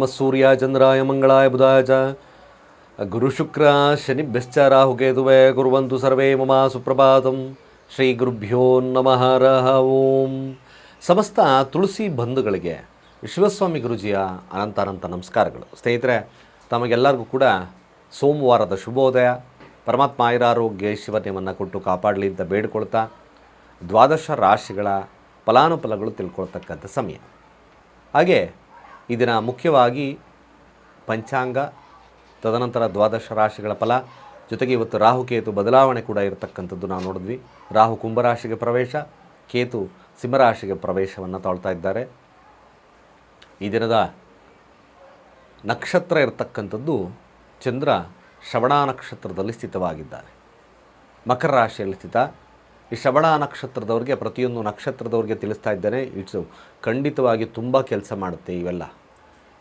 ನಮಃ ಸೂರ್ಯ ಚಂದ್ರಾಯ ಮಂಗಳಾಯ ಬುಧಾಯ ಚ. ಗುರುಶುಕ್ರ ಶನಿಭ್ಯಶ್ಚ ರಾಹುಕೇತುವೆ ಕುರುವಂತು ಸರ್ವೇ ಮಮ ಸುಪ್ರಭಾತಂ. ಶ್ರೀ ಗುರುಭ್ಯೋ ನಮಃ ರಹ ಓಂ. ಸಮಸ್ತ ತುಳಸಿ ಬಂಧುಗಳಿಗೆ ವಿಶ್ವಸ್ವಾಮಿ ಗುರುಜಿಯ ಅನಂತ ಅನಂತ ನಮಸ್ಕಾರಗಳು. ಸ್ನೇಹಿತರೆ, ತಮಗೆಲ್ಲರಿಗೂ ಕೂಡ ಸೋಮವಾರದ ಶುಭೋದಯ. ಪರಮಾತ್ಮ ಆಯುರಾರೋಗ್ಯ ಐಶ್ವರ್ಯವನ್ನು ಕೊಟ್ಟು ಕಾಪಾಡಲಿ ಅಂತ ಬೇಡ್ಕೊಳ್ತಾ, ದ್ವಾದಶ ರಾಶಿಗಳ ಫಲಾನುಫಲಗಳು ತಿಳ್ಕೊಳ್ತಕ್ಕಂಥ ಸಮಯ. ಹಾಗೆ ಇದನ್ನು ಮುಖ್ಯವಾಗಿ ಪಂಚಾಂಗ, ತದನಂತರ ದ್ವಾದಶ ರಾಶಿಗಳ ಫಲ, ಜೊತೆಗೆ ಇವತ್ತು ರಾಹು ಕೇತು ಬದಲಾವಣೆ ಕೂಡ ಇರತಕ್ಕಂಥದ್ದು ನಾವು ನೋಡಿದ್ವಿ. ರಾಹು ಕುಂಭರಾಶಿಗೆ ಪ್ರವೇಶ, ಕೇತು ಸಿಂಹರಾಶಿಗೆ ಪ್ರವೇಶವನ್ನು ತಾಳ್ತಾ ಇದ್ದಾರೆ. ಈ ದಿನದ ನಕ್ಷತ್ರ ಇರತಕ್ಕಂಥದ್ದು ಚಂದ್ರ ಶ್ರವಣ ನಕ್ಷತ್ರದಲ್ಲಿ ಸ್ಥಿತವಾಗಿದ್ದಾರೆ. ಮಕರ ರಾಶಿಯಲ್ಲಿ ಸ್ಥಿತ. ಈ ಶ್ರವಣ ನಕ್ಷತ್ರದವ್ರಿಗೆ ಪ್ರತಿಯೊಂದು ನಕ್ಷತ್ರದವ್ರಿಗೆ ತಿಳಿಸ್ತಾ ಇದ್ದೇನೆ. ಇಟ್ಸು ಖಂಡಿತವಾಗಿ ತುಂಬ ಕೆಲಸ ಮಾಡುತ್ತೆ ಇವೆಲ್ಲ.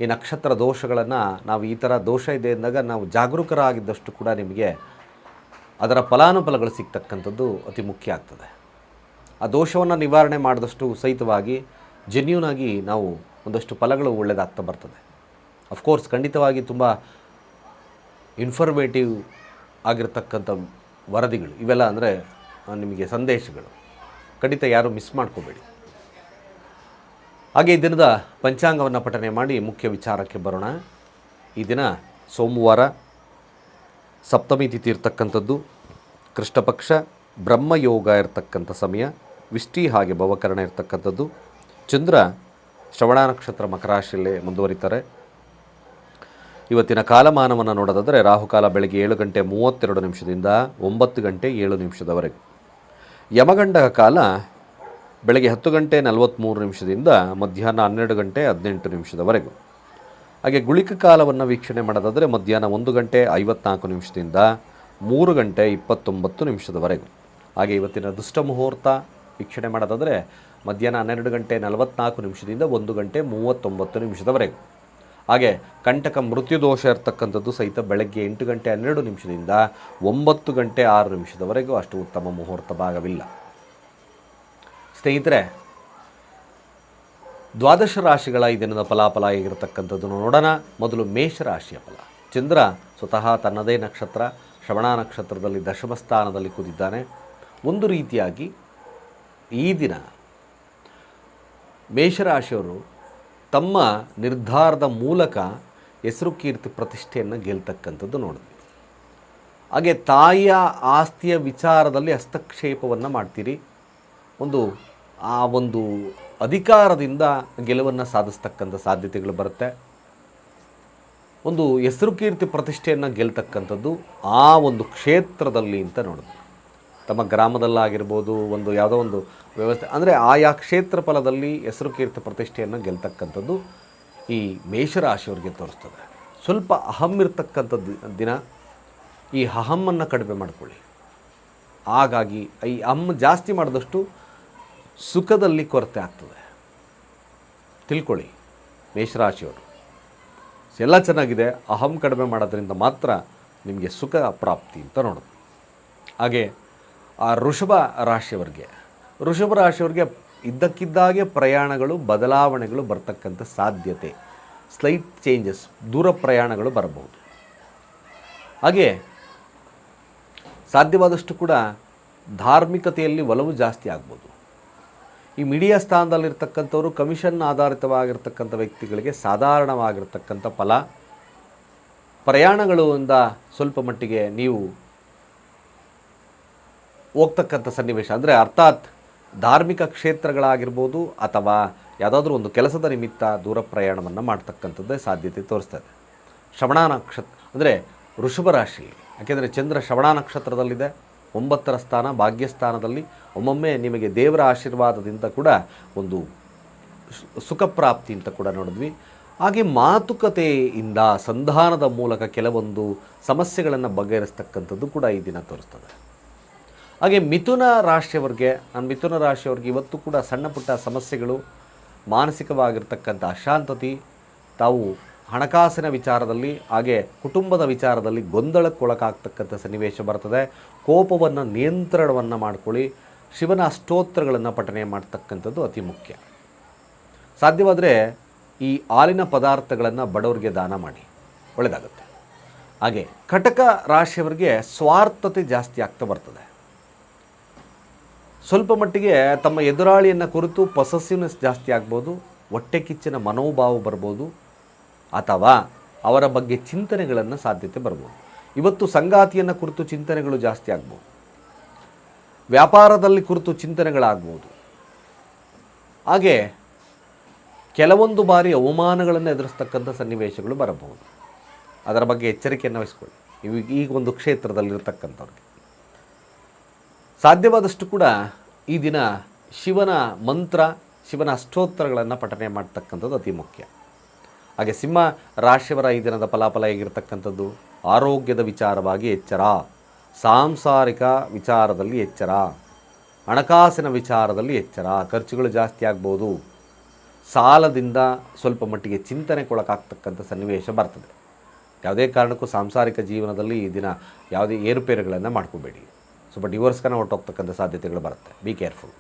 ಈ ನಕ್ಷತ್ರ ದೋಷಗಳನ್ನು ನಾವು ಈ ಥರ ದೋಷ ಇದೆ ಅಂದಾಗ ನಾವು ಜಾಗರೂಕರಾಗಿದ್ದಷ್ಟು ಕೂಡ ನಿಮಗೆ ಅದರ ಫಲಾನುಫಲಗಳು ಸಿಗ್ತಕ್ಕಂಥದ್ದು ಅತಿ ಮುಖ್ಯ ಆಗ್ತದೆ. ಆ ದೋಷವನ್ನು ನಿವಾರಣೆ ಮಾಡಿದಷ್ಟು ಸಹಿತವಾಗಿ ಜೆನ್ಯೂನ್ ಆಗಿ ನಾವು ಒಂದಷ್ಟು ಫಲಗಳು ಒಳ್ಳೆಯದಾಗ್ತಾ ಬರ್ತದೆ. ಅಫ್ಕೋರ್ಸ್ ಖಂಡಿತವಾಗಿ ತುಂಬ ಇನ್ಫಾರ್ಮೇಟಿವ್ ಆಗಿರತಕ್ಕಂಥ ವರದಿಗಳು ಇವೆಲ್ಲ ಅಂದರೆ ನಿಮಗೆ ಸಂದೇಶಗಳು. ಖಂಡಿತ ಯಾರೂ ಮಿಸ್ ಮಾಡ್ಕೋಬೇಡಿ. ಹಾಗೆ ಈ ದಿನದ ಪಂಚಾಂಗವನ್ನು ಪಠನೆ ಮಾಡಿ ಮುಖ್ಯ ವಿಚಾರಕ್ಕೆ ಬರೋಣ. ಈ ದಿನ ಸೋಮವಾರ ಸಪ್ತಮಿ ತಿಥಿ ಇರ್ತಕ್ಕಂಥದ್ದು. ಕೃಷ್ಣಪಕ್ಷ ಬ್ರಹ್ಮಯೋಗ ಇರತಕ್ಕಂಥ ಸಮಯ. ವಿಷ್ಟಿ ಹಾಗೆ ಭವಕರಣ ಇರತಕ್ಕಂಥದ್ದು. ಚಂದ್ರ ಶ್ರವಣ ನಕ್ಷತ್ರ ಮಕರಾಶಿಯಲ್ಲೇ ಮುಂದುವರಿತಾರೆ. ಇವತ್ತಿನ ಕಾಲಮಾನವನ್ನು ನೋಡೋದಾದರೆ ರಾಹುಕಾಲ ಬೆಳಗ್ಗೆ ಏಳು ಗಂಟೆ ಮೂವತ್ತೆರಡು ನಿಮಿಷದಿಂದ ಒಂಬತ್ತು ಗಂಟೆ ಏಳು ನಿಮಿಷದವರೆಗೆ. ಯಮಗಂಡ ಕಾಲ ಬೆಳಗ್ಗೆ ಹತ್ತು ಗಂಟೆ ನಲವತ್ತ್ಮೂರು ನಿಮಿಷದಿಂದ ಮಧ್ಯಾಹ್ನ ಹನ್ನೆರಡು ಗಂಟೆ ಹದಿನೆಂಟು ನಿಮಿಷದವರೆಗೂ. ಹಾಗೆ ಗುಳಿಕ ಕಾಲವನ್ನು ವೀಕ್ಷಣೆ ಮಾಡೋದಾದರೆ ಮಧ್ಯಾಹ್ನ ಒಂದು ಗಂಟೆ ಐವತ್ನಾಲ್ಕು ನಿಮಿಷದಿಂದ ಮೂರು ಗಂಟೆ ಇಪ್ಪತ್ತೊಂಬತ್ತು ನಿಮಿಷದವರೆಗೂ. ಹಾಗೆ ಇವತ್ತಿನ ದುಷ್ಟ ಮುಹೂರ್ತ ವೀಕ್ಷಣೆ ಮಾಡೋದಾದರೆ ಮಧ್ಯಾಹ್ನ ಹನ್ನೆರಡು ಗಂಟೆ ನಲವತ್ನಾಲ್ಕು ನಿಮಿಷದಿಂದ ಒಂದು ಗಂಟೆ ಮೂವತ್ತೊಂಬತ್ತು ನಿಮಿಷದವರೆಗೂ. ಹಾಗೆ ಕಂಟಕ ಮೃತ್ಯುದೋಷ ಇರತಕ್ಕಂಥದ್ದು ಸಹಿತ ಬೆಳಗ್ಗೆ ಎಂಟು ಗಂಟೆ ಹನ್ನೆರಡು ನಿಮಿಷದಿಂದ ಒಂಬತ್ತು ಗಂಟೆ ಆರು ನಿಮಿಷದವರೆಗೂ ಅಷ್ಟು ಉತ್ತಮ ಮುಹೂರ್ತ ಭಾಗವಿಲ್ಲ. ಸ್ನೇಹಿತರೆ, ದ್ವಾದಶ ರಾಶಿಗಳ ಈ ದಿನದ ಫಲಾಫಲ ಆಗಿರತಕ್ಕಂಥದ್ದನ್ನು ನೋಡೋಣ. ಮೊದಲು ಮೇಷರಾಶಿಯ ಫಲ. ಚಂದ್ರ ಸ್ವತಃ ತನ್ನದೇ ನಕ್ಷತ್ರ, ಶ್ರವಣ ನಕ್ಷತ್ರದಲ್ಲಿ ದಶಮ ಸ್ಥಾನದಲ್ಲಿ ಕೂತಿದ್ದಾನೆ. ಒಂದು ರೀತಿಯಾಗಿ ಈ ದಿನ ಮೇಷರಾಶಿಯವರು ತಮ್ಮ ನಿರ್ಧಾರದ ಮೂಲಕ ಹೆಸರು ಕೀರ್ತಿ ಪ್ರತಿಷ್ಠೆಯನ್ನು ಗೆಲ್ತಕ್ಕಂಥದ್ದು ನೋಡಿದ್ವಿ. ಹಾಗೆ ತಾಯಿಯ ಆಸ್ತಿಯ ವಿಚಾರದಲ್ಲಿ ಹಸ್ತಕ್ಷೇಪವನ್ನು ಮಾಡ್ತೀರಿ. ಒಂದು ಆ ಒಂದು ಅಧಿಕಾರದಿಂದ ಗೆಲುವನ್ನು ಸಾಧಿಸ್ತಕ್ಕಂಥ ಸಾಧ್ಯತೆಗಳು ಬರುತ್ತೆ. ಒಂದು ಹೆಸರು ಕೀರ್ತಿ ಪ್ರತಿಷ್ಠೆಯನ್ನು ಗೆಲ್ತಕ್ಕಂಥದ್ದು ಆ ಒಂದು ಕ್ಷೇತ್ರದಲ್ಲಿ ಅಂತ ನೋಡೋದು. ತಮ್ಮ ಗ್ರಾಮದಲ್ಲಾಗಿರ್ಬೋದು, ಒಂದು ಯಾವುದೋ ಒಂದು ವ್ಯವಸ್ಥೆ, ಅಂದರೆ ಆಯಾ ಕ್ಷೇತ್ರ ಫಲದಲ್ಲಿ ಹೆಸರು ಕೀರ್ತಿ ಪ್ರತಿಷ್ಠೆಯನ್ನು ಗೆಲ್ತಕ್ಕಂಥದ್ದು ಈ ಮೇಷರಾಶಿಯವರಿಗೆ ತೋರಿಸ್ತದೆ. ಸ್ವಲ್ಪ ಅಹಂ ಇರ್ತಕ್ಕಂಥ ದಿನ, ಈ ಅಹಮ್ಮನ್ನು ಕಡಿಮೆ ಮಾಡಿಕೊಳ್ಳಿ. ಹಾಗಾಗಿ ಈ ಅಹಮ್ ಜಾಸ್ತಿ ಮಾಡಿದಷ್ಟು ಸುಖದಲ್ಲಿ ಕೊರತೆ ಆಗ್ತದೆ. ತಿಳ್ಕೊಳ್ಳಿ, ಮೇಷರಾಶಿಯವರು. ಎಲ್ಲ ಚೆನ್ನಾಗಿದೆ, ಅಹಂ ಕಡಿಮೆ ಮಾಡೋದ್ರಿಂದ ಮಾತ್ರ ನಿಮಗೆ ಸುಖ ಪ್ರಾಪ್ತಿ ಅಂತ ನೋಡೋದು. ಹಾಗೆ, ಆ ಋಷಭ ರಾಶಿಯವರಿಗೆ ಋಷಭ ರಾಶಿಯವರಿಗೆ ಇದ್ದಕ್ಕಿದ್ದಾಗೆ ಪ್ರಯಾಣಗಳು, ಬದಲಾವಣೆಗಳು ಬರ್ತಕ್ಕಂಥ ಸಾಧ್ಯತೆ. ಸ್ಲೈಟ್ ಚೇಂಜಸ್ ದೂರ ಪ್ರಯಾಣಗಳು ಬರಬಹುದು. ಹಾಗೆ, ಸಾಧ್ಯವಾದಷ್ಟು ಕೂಡ ಧಾರ್ಮಿಕತೆಯಲ್ಲಿ ಒಲವು ಜಾಸ್ತಿ ಆಗ್ಬೋದು. ಈ ಮೀಡಿಯಾ ಸ್ಥಾನದಲ್ಲಿರ್ತಕ್ಕಂಥವ್ರು ಕಮಿಷನ್ ಆಧಾರಿತವಾಗಿರ್ತಕ್ಕಂಥ ವ್ಯಕ್ತಿಗಳಿಗೆ ಸಾಧಾರಣವಾಗಿರ್ತಕ್ಕಂಥ ಫಲ. ಪ್ರಯಾಣಗಳು ಇಂದ ಸ್ವಲ್ಪ ಮಟ್ಟಿಗೆ ನೀವು ಹೋಗ್ತಕ್ಕಂಥ ಸನ್ನಿವೇಶ. ಅಂದರೆ ಅರ್ಥಾತ್ ಧಾರ್ಮಿಕ ಕ್ಷೇತ್ರಗಳಾಗಿರ್ಬೋದು ಅಥವಾ ಯಾವುದಾದ್ರೂ ಒಂದು ಕೆಲಸದ ನಿಮಿತ್ತ ದೂರ ಪ್ರಯಾಣವನ್ನು ಮಾಡ್ತಕ್ಕಂಥದ್ದೇ ಸಾಧ್ಯತೆ ತೋರಿಸ್ತದೆ. ಶ್ರವಣ ನಕ್ಷತ್ರ ಅಂದರೆ ವೃಷಭ ರಾಶಿ ಯಾಕೆಂದರೆ ಚಂದ್ರ ಶ್ರವಣ ನಕ್ಷತ್ರದಲ್ಲಿದೆ. ಒಂಬತ್ತರ ಸ್ಥಾನ, ಭಾಗ್ಯಸ್ಥಾನದಲ್ಲಿ ಒಮ್ಮೊಮ್ಮೆ ನಿಮಗೆ ದೇವರ ಆಶೀರ್ವಾದದಿಂದ ಕೂಡ ಒಂದು ಸುಖ ಪ್ರಾಪ್ತಿ ಅಂತ ಕೂಡ ನೋಡಿದ್ವಿ. ಹಾಗೆ ಮಾತುಕತೆಯಿಂದ, ಸಂಧಾನದ ಮೂಲಕ ಕೆಲವೊಂದು ಸಮಸ್ಯೆಗಳನ್ನು ಬಗೆಹರಿಸ್ತಕ್ಕಂಥದ್ದು ಕೂಡ ಈ ದಿನ ತೋರಿಸ್ತದೆ. ಹಾಗೆ ಮಿಥುನ ರಾಶಿಯವರಿಗೆ, ನಾನು ಮಿಥುನ ರಾಶಿಯವ್ರಿಗೆ ಇವತ್ತು ಕೂಡ ಸಣ್ಣ ಪುಟ್ಟ ಸಮಸ್ಯೆಗಳು, ಮಾನಸಿಕವಾಗಿರ್ತಕ್ಕಂಥ ಅಶಾಂತತೆ, ತಾವು ಹಣಕಾಸಿನ ವಿಚಾರದಲ್ಲಿ ಹಾಗೆ ಕುಟುಂಬದ ವಿಚಾರದಲ್ಲಿ ಗೊಂದಲಕ್ಕೊಳಗಾಗ್ತಕ್ಕಂಥ ಸನ್ನಿವೇಶ ಬರ್ತದೆ. ಕೋಪವನ್ನು ನಿಯಂತ್ರಣವನ್ನು ಮಾಡ್ಕೊಳ್ಳಿ. ಶಿವನ ಅಷ್ಟೋತ್ರಗಳನ್ನು ಪಠನೆ ಮಾಡ್ತಕ್ಕಂಥದ್ದು ಅತಿ ಮುಖ್ಯ. ಸಾಧ್ಯವಾದರೆ ಈ ಹಾಲಿನ ಪದಾರ್ಥಗಳನ್ನು ಬಡವರಿಗೆ ದಾನ ಮಾಡಿ. ಒಳ್ಳೆಯದಾಗುತ್ತೆ ಹಾಗೆ ಕಟಕ ರಾಶಿಯವರಿಗೆ ಸ್ವಾರ್ಥತೆ ಜಾಸ್ತಿ ಆಗ್ತಾ ಬರ್ತದೆ. ಸ್ವಲ್ಪ ಮಟ್ಟಿಗೆ ತಮ್ಮ ಎದುರಾಳಿಯನ್ನು ಕುರಿತು ಪೊಸೆಸಿವ್ನೆಸ್ ಜಾಸ್ತಿ ಆಗ್ಬೋದು. ಹೊಟ್ಟೆ ಕಿಚ್ಚಿನ ಮನೋಭಾವ ಬರ್ಬೋದು. ಅಥವಾ ಅವರ ಬಗ್ಗೆ ಚಿಂತನೆಗಳನ್ನು ಸಾಧ್ಯತೆ ಬರ್ಬೋದು. ಇವತ್ತು ಸಂಗಾತಿಯನ್ನು ಕುರಿತು ಚಿಂತನೆಗಳು ಜಾಸ್ತಿ ಆಗ್ಬೋದು. ವ್ಯಾಪಾರದಲ್ಲಿ ಕುರಿತು ಚಿಂತನೆಗಳಾಗ್ಬೋದು. ಹಾಗೆ ಕೆಲವೊಂದು ಬಾರಿ ಅವಮಾನಗಳನ್ನು ಎದುರಿಸ್ತಕ್ಕಂಥ ಸನ್ನಿವೇಶಗಳು ಬರಬಹುದು. ಅದರ ಬಗ್ಗೆ ಎಚ್ಚರಿಕೆಯನ್ನು ವಹಿಸ್ಕೊಳ್ಳಿ. ಈಗ ಒಂದು ಕ್ಷೇತ್ರದಲ್ಲಿರ್ತಕ್ಕಂಥವ್ರಿಗೆ. ಸಾಧ್ಯವಾದಷ್ಟು ಕೂಡ ಈ ದಿನ ಶಿವನ ಮಂತ್ರ, ಶಿವನ ಅಷ್ಟೋತ್ತರಗಳನ್ನು ಪಠನೆ ಮಾಡ್ತಕ್ಕಂಥದ್ದು ಅತಿ ಮುಖ್ಯ. ಹಾಗೆ ಸಿಂಹ ರಾಶಿಯವರ ಈ ದಿನದ ಫಲಾಫಲ ಹೇಗಿರ್ತಕ್ಕಂಥದ್ದು? ಆರೋಗ್ಯದ ವಿಚಾರವಾಗಿ ಎಚ್ಚರ. ಸಾಂಸಾರಿಕ ವಿಚಾರದಲ್ಲಿ ಎಚ್ಚರ. ಹಣಕಾಸಿನ ವಿಚಾರದಲ್ಲಿ ಎಚ್ಚರ. ಖರ್ಚುಗಳು ಜಾಸ್ತಿ ಆಗ್ಬೋದು. ಸಾಲದಿಂದ ಸ್ವಲ್ಪ ಮಟ್ಟಿಗೆ ಚಿಂತನೆಗೊಳಗಾಗ್ತಕ್ಕಂಥ ಸನ್ನಿವೇಶ ಬರ್ತದೆ. ಯಾವುದೇ ಕಾರಣಕ್ಕೂ ಸಾಂಸಾರಿಕ ಜೀವನದಲ್ಲಿ ಈ ದಿನ ಯಾವುದೇ ಏರುಪೇರುಗಳನ್ನು ಮಾಡ್ಕೋಬೇಡಿ. ಸ್ವಲ್ಪ ಡಿವೋರ್ಸ್ಕನ ಹೊರಟೋಗ್ತಕ್ಕಂಥ ಸಾಧ್ಯತೆಗಳು ಬರುತ್ತೆ. ಬಿ ಕೇರ್ಫುಲ್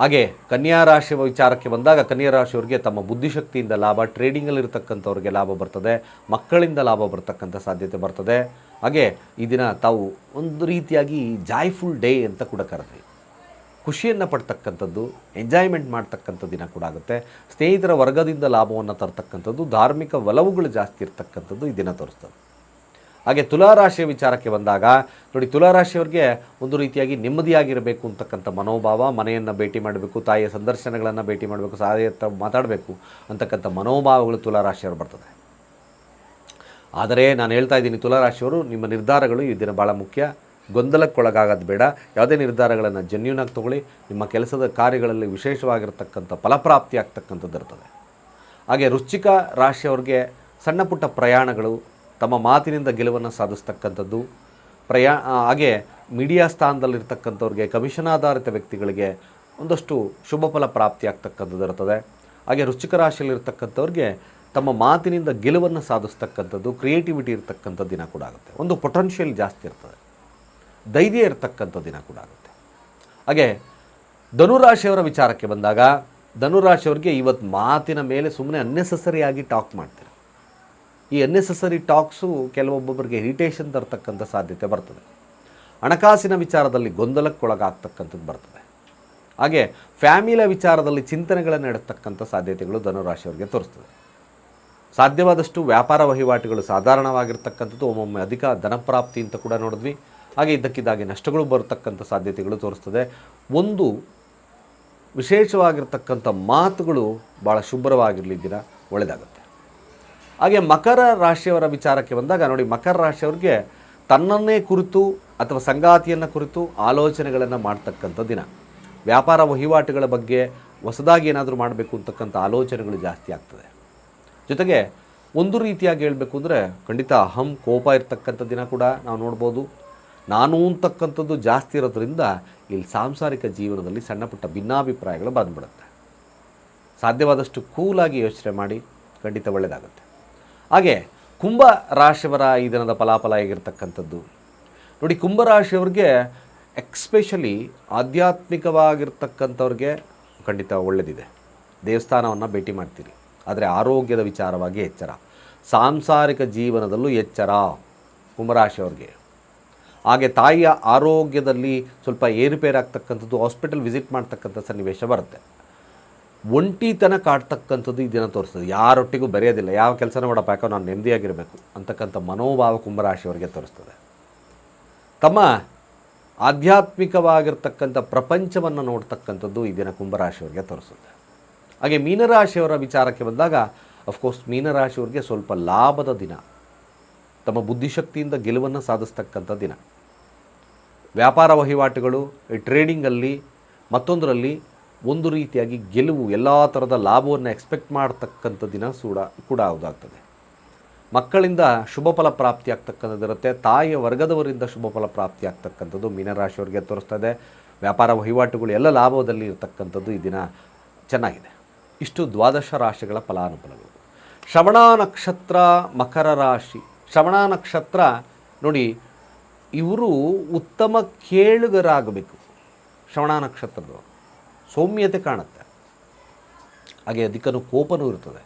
ಹಾಗೆ ಕನ್ಯಾ ರಾಶಿ ವಿಚಾರಕ್ಕೆ ಬಂದಾಗ ಕನ್ಯಾ ರಾಶಿಯವರಿಗೆ ತಮ್ಮ ಬುದ್ಧಿಶಕ್ತಿಯಿಂದ ಲಾಭ ಟ್ರೇಡಿಂಗಲ್ಲಿ ಇರತಕ್ಕಂಥವ್ರಿಗೆ ಲಾಭ ಬರ್ತದೆ, ಮಕ್ಕಳಿಂದ ಲಾಭ ಬರ್ತಕ್ಕಂಥ ಸಾಧ್ಯತೆ ಬರ್ತದೆ. ಹಾಗೆ ಈ ದಿನ ತಾವು ಒಂದು ರೀತಿಯಾಗಿ ಜಾಯ್ಫುಲ್ ಡೇ ಅಂತ ಕೂಡ ಕರೆದ್ರಿ. ಖುಷಿಯನ್ನು ಪಡ್ತಕ್ಕಂಥದ್ದು ಎಂಜಾಯ್ಮೆಂಟ್ ಮಾಡ್ತಕ್ಕಂಥ ದಿನ ಕೂಡ ಆಗುತ್ತೆ. ಸ್ನೇಹಿತರ ವರ್ಗದಿಂದ ಲಾಭವನ್ನು ತರ್ತಕ್ಕಂಥದ್ದು, ಧಾರ್ಮಿಕ ಒಲವುಗಳು ಜಾಸ್ತಿ ಇರ್ತಕ್ಕಂಥದ್ದು ಈ ದಿನ ತೋರಿಸ್ತದೆ. ಹಾಗೆ ತುಲಾರಾಶಿಯ ವಿಚಾರಕ್ಕೆ ಬಂದಾಗ, ನೋಡಿ ತುಲಾರಾಶಿಯವರಿಗೆ ಒಂದು ರೀತಿಯಾಗಿ ನೆಮ್ಮದಿಯಾಗಿರಬೇಕು ಅಂತಕ್ಕಂಥ ಮನೋಭಾವ, ಮನೆಯನ್ನು ಭೇಟಿ ಮಾಡಬೇಕು, ತಾಯಿಯ ಸಂದರ್ಶನಗಳನ್ನು ಭೇಟಿ ಮಾಡಬೇಕು ಸಾಧ್ಯ ಮಾತಾಡಬೇಕು ಅಂತಕ್ಕಂಥ ಮನೋಭಾವಗಳು ತುಲಾರಾಶಿಯವರು ಬರ್ತದೆ. ಆದರೆ ನಾನು ಹೇಳ್ತಾ ಇದ್ದೀನಿ ತುಲಾರಾಶಿಯವರು, ನಿಮ್ಮ ನಿರ್ಧಾರಗಳು ಈ ದಿನ ಭಾಳ ಮುಖ್ಯ. ಗೊಂದಲಕ್ಕೊಳಗಾಗೋದು ಬೇಡ. ಯಾವುದೇ ನಿರ್ಧಾರಗಳನ್ನು ಜೆನ್ಯೂನಾಗಿ ತಗೊಳ್ಳಿ. ನಿಮ್ಮ ಕೆಲಸದ ಕಾರ್ಯಗಳಲ್ಲಿ ವಿಶೇಷವಾಗಿರ್ತಕ್ಕಂಥ ಫಲಪ್ರಾಪ್ತಿ ಆಗ್ತಕ್ಕಂಥದ್ದು ಇರ್ತದೆ. ಹಾಗೆ ವೃಶ್ಚಿಕ ರಾಶಿಯವ್ರಿಗೆ ಸಣ್ಣ ಪುಟ್ಟ ಪ್ರಯಾಣಗಳು ತಮ್ಮ ಮಾತಿನಿಂದ ಗೆಲುವನ್ನು ಸಾಧಿಸ್ತಕ್ಕಂಥದ್ದು. ಪ್ರಯಾ ಹಾಗೆ ಮೀಡಿಯಾ ಸ್ಥಾನದಲ್ಲಿರ್ತಕ್ಕಂಥವ್ರಿಗೆ ಕಮಿಷನ್ ಆಧಾರಿತ ವ್ಯಕ್ತಿಗಳಿಗೆ ಒಂದಷ್ಟು ಶುಭ ಫಲ ಪ್ರಾಪ್ತಿ ಆಗ್ತಕ್ಕಂಥದ್ದು ಇರ್ತದೆ ಹಾಗೆ ರುಚಿಕ ರಾಶಿಯಲ್ಲಿರ್ತಕ್ಕಂಥವ್ರಿಗೆ ತಮ್ಮ ಮಾತಿನಿಂದ ಗೆಲುವನ್ನು ಸಾಧಿಸ್ತಕ್ಕಂಥದ್ದು, ಕ್ರಿಯೇಟಿವಿಟಿ ಇರ್ತಕ್ಕಂಥ ದಿನ ಕೂಡ ಆಗುತ್ತೆ. ಒಂದು ಪೊಟೆನ್ಷಿಯಲ್ ಜಾಸ್ತಿ ಇರ್ತದೆ. ಧೈರ್ಯ ಇರ್ತಕ್ಕಂಥ ದಿನ ಕೂಡ ಆಗುತ್ತೆ. ಹಾಗೆ ಧನುರಾಶಿಯವರ ವಿಚಾರಕ್ಕೆ ಬಂದಾಗ, ಧನುರಾಶಿಯವ್ರಿಗೆ ಇವತ್ತು ಮಾತಿನ ಮೇಲೆ ಸುಮ್ಮನೆ ಅನ್ನೆಸಸರಿಯಾಗಿ ಟಾಕ್ ಮಾಡ್ತಾರೆ. ಈ ಅನ್ನೆಸಸರಿ ಟಾಕ್ಸು ಕೆಲವೊಬ್ಬೊಬ್ಬರಿಗೆ ಇರಿಟೇಷನ್ ತರತಕ್ಕಂಥ ಸಾಧ್ಯತೆ ಬರ್ತದೆ. ಹಣಕಾಸಿನ ವಿಚಾರದಲ್ಲಿ ಗೊಂದಲಕ್ಕೊಳಗಾಗ್ತಕ್ಕಂಥದ್ದು ಬರ್ತದೆ. ಹಾಗೆ ಫ್ಯಾಮಿಲಿಯ ವಿಚಾರದಲ್ಲಿ ಚಿಂತನೆಗಳನ್ನು ಇಡತಕ್ಕಂಥ ಸಾಧ್ಯತೆಗಳು ಧನುರಾಶಿಯವರಿಗೆ ತೋರಿಸ್ತದೆ. ಸಾಧ್ಯವಾದಷ್ಟು ವ್ಯಾಪಾರ ವಹಿವಾಟುಗಳು ಸಾಧಾರಣವಾಗಿರ್ತಕ್ಕಂಥದ್ದು, ಒಮ್ಮೊಮ್ಮೆ ಅಧಿಕ ಧನಪ್ರಾಪ್ತಿ ಅಂತ ಕೂಡ ನೋಡಿದ್ವಿ. ಹಾಗೆ ಇದ್ದಕ್ಕಿದ್ದಾಗಿ ನಷ್ಟಗಳು ಬರತಕ್ಕಂಥ ಸಾಧ್ಯತೆಗಳು ತೋರಿಸ್ತದೆ. ಒಂದು ವಿಶೇಷವಾಗಿರ್ತಕ್ಕಂಥ ಮಾತುಗಳು ಭಾಳ ಶುಭ್ರವಾಗಿರಲಿ ದಿನ ಒಳ್ಳೆಯದಾಗುತ್ತೆ ಹಾಗೆ ಮಕರ ರಾಶಿಯವರ ವಿಚಾರಕ್ಕೆ ಬಂದಾಗ ನೋಡಿ, ಮಕರ ರಾಶಿಯವ್ರಿಗೆ ತನ್ನನ್ನೇ ಕುರಿತು ಅಥವಾ ಸಂಗಾತಿಯನ್ನು ಕುರಿತು ಆಲೋಚನೆಗಳನ್ನು ಮಾಡ್ತಕ್ಕಂಥ ದಿನ. ವ್ಯಾಪಾರ ವಹಿವಾಟುಗಳ ಬಗ್ಗೆ ಹೊಸದಾಗಿ ಏನಾದರೂ ಮಾಡಬೇಕು ಅಂತಕ್ಕಂಥ ಆಲೋಚನೆಗಳು ಜಾಸ್ತಿ ಆಗ್ತದೆ. ಜೊತೆಗೆ ಒಂದು ರೀತಿಯಾಗಿ ಹೇಳಬೇಕು ಅಂದರೆ, ಖಂಡಿತ ಅಹಂ, ಕೋಪ ಇರತಕ್ಕಂಥ ದಿನ ಕೂಡ ನಾವು ನೋಡ್ಬೋದು. ನಾನು ಅಂತಕ್ಕಂಥದ್ದು ಜಾಸ್ತಿ ಇರೋದ್ರಿಂದ ಇಲ್ಲಿ ಸಾಂಸಾರಿಕ ಜೀವನದಲ್ಲಿ ಸಣ್ಣ ಪುಟ್ಟ ಭಿನ್ನಾಭಿಪ್ರಾಯಗಳು ಬಂದ್ಬಿಡುತ್ತೆ. ಸಾಧ್ಯವಾದಷ್ಟು ಕೂಲಾಗಿ ಯೋಚನೆ ಮಾಡಿ, ಖಂಡಿತ ಒಳ್ಳೆಯದಾಗುತ್ತೆ ಹಾಗೆ ಕುಂಭ ರಾಶಿಯವರ ಈ ದಿನದ ಫಲಾಫಲ ಹೇಗಿರ್ತಕ್ಕಂಥದ್ದು? ನೋಡಿ ಕುಂಭರಾಶಿಯವ್ರಿಗೆ ಎಕ್ಸ್ಪೆಷಲಿ ಆಧ್ಯಾತ್ಮಿಕವಾಗಿರ್ತಕ್ಕಂಥವ್ರಿಗೆ ಖಂಡಿತ ಒಳ್ಳೆಯದಿದೆ ದೇವಸ್ಥಾನವನ್ನು ಭೇಟಿ ಮಾಡ್ತೀರಿ. ಆದರೆ ಆರೋಗ್ಯದ ವಿಚಾರವಾಗಿ ಎಚ್ಚರ. ಸಾಂಸಾರಿಕ ಜೀವನದಲ್ಲೂ ಎಚ್ಚರ ಕುಂಭರಾಶಿಯವ್ರಿಗೆ ಹಾಗೆ ತಾಯಿಯ ಆರೋಗ್ಯದಲ್ಲಿ ಸ್ವಲ್ಪ ಏರುಪೇರಾಗ್ತಕ್ಕಂಥದ್ದು ಹಾಸ್ಪಿಟಲ್ ವಿಸಿಟ್ ಮಾಡ್ತಕ್ಕಂಥ ಸನ್ನಿವೇಶ ಬರುತ್ತೆ. ಒಂಟಿತನ ಕಾಡ್ತಕ್ಕಂಥದ್ದು ಈ ದಿನ ತೋರಿಸ್ತದೆ. ಯಾರೊಟ್ಟಿಗೂ ಬರೆಯೋದಿಲ್ಲ. ಯಾವ ಕೆಲಸನ ಮಾಡಪ್ಪ, ಯಾಕೋ ನಾನು ನೆಮ್ಮದಿಯಾಗಿರಬೇಕು ಅಂತಕ್ಕಂಥ ಮನೋಭಾವ ಕುಂಭರಾಶಿಯವರಿಗೆ ತೋರಿಸ್ತದೆ. ತಮ್ಮ ಆಧ್ಯಾತ್ಮಿಕವಾಗಿರ್ತಕ್ಕಂಥ ಪ್ರಪಂಚವನ್ನು ನೋಡ್ತಕ್ಕಂಥದ್ದು ಈ ದಿನ ಕುಂಭರಾಶಿಯವರಿಗೆ ತೋರಿಸುತ್ತೆ ಹಾಗೆ ಮೀನರಾಶಿಯವರ ವಿಚಾರಕ್ಕೆ ಬಂದಾಗ ಅಫ್ಕೋರ್ಸ್ ಮೀನರಾಶಿಯವರಿಗೆ ಸ್ವಲ್ಪ ಲಾಭದ ದಿನ. ತಮ್ಮ ಬುದ್ಧಿಶಕ್ತಿಯಿಂದ ಗೆಲುವನ್ನು ಸಾಧಿಸ್ತಕ್ಕಂಥ ದಿನ. ವ್ಯಾಪಾರ ವಹಿವಾಟುಗಳು ಟ್ರೇಡಿಂಗಲ್ಲಿ ಮತ್ತೊಂದರಲ್ಲಿ ಒಂದು ರೀತಿಯಾಗಿ ಗೆಲುವು ಎಲ್ಲ ಥರದ ಲಾಭವನ್ನು ಎಕ್ಸ್ಪೆಕ್ಟ್ ಮಾಡ್ತಕ್ಕಂಥ ದಿನ ಸೂಡ ಕೂಡ ಹೌದಾಗ್ತದೆ. ಮಕ್ಕಳಿಂದ ಶುಭ ಫಲ ಪ್ರಾಪ್ತಿ ಆಗ್ತಕ್ಕಂಥದ್ದಿರುತ್ತೆ ತಾಯಿಯ ವರ್ಗದವರಿಂದ ಶುಭ ಫಲ ಪ್ರಾಪ್ತಿ ಆಗ್ತಕ್ಕಂಥದ್ದು ಮೀನರಾಶಿಯವರಿಗೆ ತೋರಿಸ್ತದೆ ವ್ಯಾಪಾರ ವಹಿವಾಟುಗಳು ಎಲ್ಲ ಲಾಭದಲ್ಲಿ ಇರತಕ್ಕಂಥದ್ದು ಈ ದಿನ ಚೆನ್ನಾಗಿದೆ. ಇಷ್ಟು ದ್ವಾದಶ ರಾಶಿಗಳ ಫಲಾನುಫಲಗಳು ಶ್ರವಣ ನಕ್ಷತ್ರ ಮಕರ ರಾಶಿ. ಶ್ರವಣ ನಕ್ಷತ್ರ ನೋಡಿ, ಇವರು ಉತ್ತಮ ಕೇಳುಗರಾಗಬೇಕು. ಶ್ರವಣ ನಕ್ಷತ್ರದವರು. ಸೌಮ್ಯತೆ ಕಾಣುತ್ತೆ. ಹಾಗೆ ಅದಕ್ಕೂ ಕೋಪನೂ ಇರ್ತದೆ.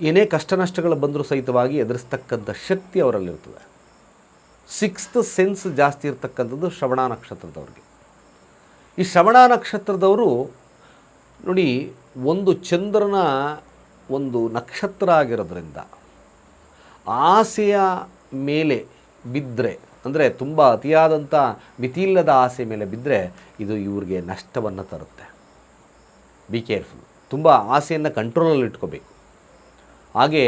ಏನೇ ಕಷ್ಟ ನಷ್ಟಗಳು ಬಂದರೂ ಸಹಿತವಾಗಿ ಎದುರಿಸ್ತಕ್ಕಂಥ ಶಕ್ತಿ ಅವರಲ್ಲಿರ್ತದೆ. ಸಿಕ್ಸ್ತ್ ಸೆನ್ಸ್ ಜಾಸ್ತಿ ಇರ್ತಕ್ಕಂಥದ್ದು ಶ್ರವಣ ನಕ್ಷತ್ರದವ್ರಿಗೆ. ಈ ಶ್ರವಣ ನಕ್ಷತ್ರದವರು ನೋಡಿ, ಒಂದು ಚಂದ್ರನ ಒಂದು ನಕ್ಷತ್ರ ಆಗಿರೋದ್ರಿಂದ, ಆಸೆಯ ಮೇಲೆ ಬಿದ್ದರೆ ಅಂದರೆ ತುಂಬ ಅತಿಯಾದಂಥ ಮಿತಿಯಿಲ್ಲದ ಆಸೆ ಮೇಲೆ ಬಿದ್ದರೆ ಇದು ಇವ್ರಿಗೆ ನಷ್ಟವನ್ನು ತರುತ್ತೆ. ಬಿ ಕೇರ್ಫುಲ್ ತುಂಬ ಆಸೆಯನ್ನು ಕಂಟ್ರೋಲಲ್ಲಿ ಇಟ್ಕೋಬೇಕು. ಹಾಗೆ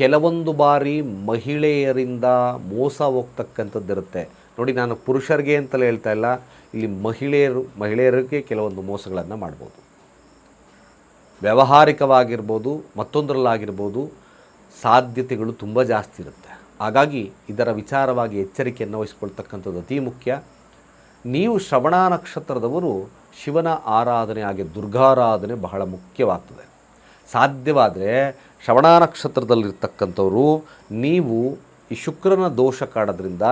ಕೆಲವೊಂದು ಬಾರಿ ಮಹಿಳೆಯರಿಂದ ಮೋಸ ಹೋಗ್ತಕ್ಕಂಥದ್ದಿರುತ್ತೆ ನೋಡಿ, ನಾನು ಪುರುಷರಿಗೆ ಅಂತಲೇ ಹೇಳ್ತಾ ಇಲ್ಲ. ಇಲ್ಲಿ ಮಹಿಳೆಯರು, ಮಹಿಳೆಯರಿಗೆ ಕೆಲವೊಂದು ಮೋಸಗಳನ್ನು ಮಾಡ್ಬೋದು. ವ್ಯಾವಹಾರಿಕವಾಗಿರ್ಬೋದು, ಮತ್ತೊಂದರಲ್ಲಾಗಿರ್ಬೋದು, ಸಾಧ್ಯತೆಗಳು ತುಂಬ ಜಾಸ್ತಿ ಇರುತ್ತೆ. ಹಾಗಾಗಿ ಇದರ ವಿಚಾರವಾಗಿ ಎಚ್ಚರಿಕೆಯನ್ನು ವಹಿಸಿಕೊಳ್ತಕ್ಕಂಥದ್ದು ಅತೀ ಮುಖ್ಯ. ನೀವು ಶ್ರವಣ ನಕ್ಷತ್ರದವರು ಶಿವನ ಆರಾಧನೆ ಹಾಗೆ ದುರ್ಗಾರಾಧನೆ ಬಹಳ ಮುಖ್ಯವಾಗ್ತದೆ. ಸಾಧ್ಯವಾದರೆ ಶ್ರವಣ ನಕ್ಷತ್ರದಲ್ಲಿರ್ತಕ್ಕಂಥವರು ನೀವು ಈ ಶುಕ್ರನ ದೋಷ ಕಾಡೋದ್ರಿಂದ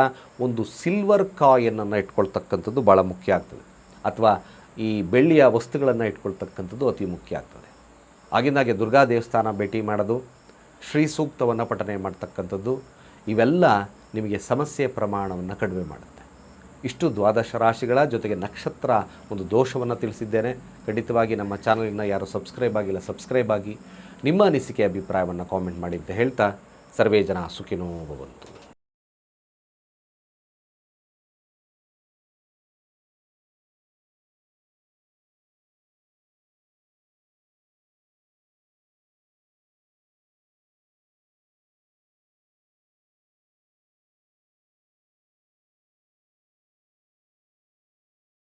ಒಂದು ಸಿಲ್ವರ್ ಕಾಯನ್ನು ಇಟ್ಕೊಳ್ತಕ್ಕಂಥದ್ದು ಭಾಳ ಮುಖ್ಯ ಆಗ್ತದೆ. ಅಥವಾ ಈ ಬೆಳ್ಳಿಯ ವಸ್ತುಗಳನ್ನು ಇಟ್ಕೊಳ್ತಕ್ಕಂಥದ್ದು ಅತಿ ಮುಖ್ಯ ಆಗ್ತದೆ. ಆಗಿಂದಾಗೆ ದುರ್ಗಾ ದೇವಸ್ಥಾನ ಭೇಟಿ ಮಾಡೋದು, ಶ್ರೀ ಸೂಕ್ತವನ್ನು ಪಠನೆ ಮಾಡ್ತಕ್ಕಂಥದ್ದು ಇವೆಲ್ಲ ನಿಮಗೆ ಸಮಸ್ಯೆ ಪ್ರಮಾಣವನ್ನು ಕಡಿಮೆ ಮಾಡುತ್ತೆ. ಇಷ್ಟು ದ್ವಾದಶ ರಾಶಿಗಳ ಜೊತೆಗೆ ನಕ್ಷತ್ರ ಒಂದು ದೋಷವನ್ನು ತಿಳಿಸಿದ್ದೇನೆ. ಖಂಡಿತವಾಗಿ ನಮ್ಮ ಚಾನಲಿನ ಯಾರು ಸಬ್ಸ್ಕ್ರೈಬ್ ಆಗಿಲ್ಲ, ಸಬ್ಸ್ಕ್ರೈಬ್ ಆಗಿ ನಿಮ್ಮ ಅನಿಸಿಕೆ, ಅಭಿಪ್ರಾಯವನ್ನು ಕಾಮೆಂಟ್ ಮಾಡಿ ಅಂತ ಹೇಳ್ತಾ, ಸರ್ವೇ ಜನ ಸುಖಿನೋ ಭವಂತು.